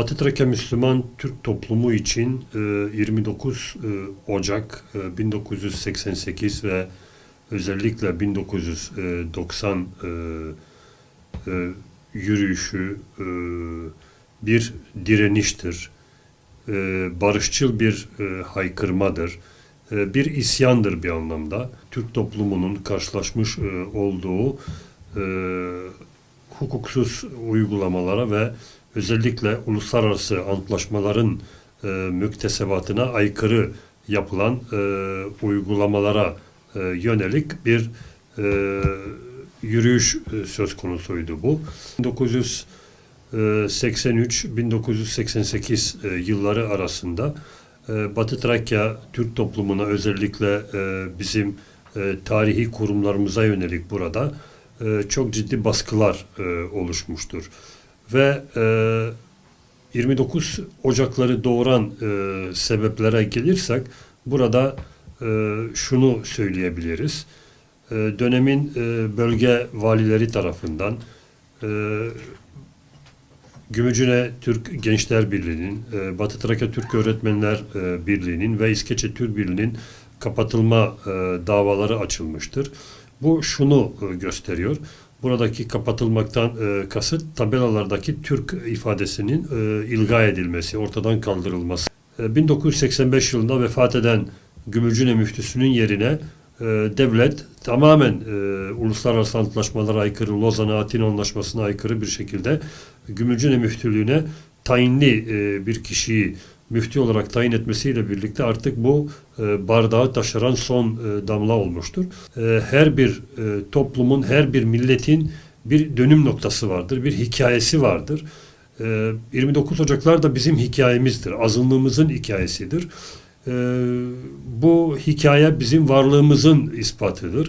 Batı Trakya Müslüman Türk toplumu için e, 29 e, Ocak e, 1988 ve özellikle 1990 e, e, yürüyüşü e, bir direniştir. E, barışçıl bir e, haykırmadır. E, bir isyandır bir anlamda. Türk toplumunun karşılaşmış e, olduğu e, hukuksuz uygulamalara ve özellikle uluslararası antlaşmaların e, müktesebatına aykırı yapılan e, uygulamalara e, yönelik bir e, yürüyüş e, söz konusuydu bu. 1983-1988 e, yılları arasında e, Batı Trakya Türk toplumuna özellikle e, bizim e, tarihi kurumlarımıza yönelik burada e, çok ciddi baskılar e, oluşmuştur. Ve e, 29 Ocakları doğuran e, sebeplere gelirsek burada e, şunu söyleyebiliriz. E, dönemin e, bölge valileri tarafından e, Gümücüne Türk Gençler Birliği'nin, e, Batı Trakya Türk Öğretmenler e, Birliği'nin ve İskeçe Türk Birliği'nin kapatılma e, davaları açılmıştır. Bu şunu e, gösteriyor. Buradaki kapatılmaktan e, kasıt tabelalardaki Türk ifadesinin e, ilga edilmesi, ortadan kaldırılması. E, 1985 yılında vefat eden Gümülcüne müftüsünün yerine e, devlet tamamen e, uluslararası antlaşmalara aykırı, Lozan'a, Atina Anlaşması'na aykırı bir şekilde Gümülcüne müftülüğüne tayinli e, bir kişiyi müftü olarak tayin etmesiyle birlikte artık bu e, bardağı taşıran son e, damla olmuştur. E, her bir toplumun, her bir milletin bir dönüm noktası vardır, bir hikayesi vardır. E, 29 Ocaklar da bizim hikayemizdir, azınlığımızın hikayesidir. Bu hikaye bizim varlığımızın ispatıdır.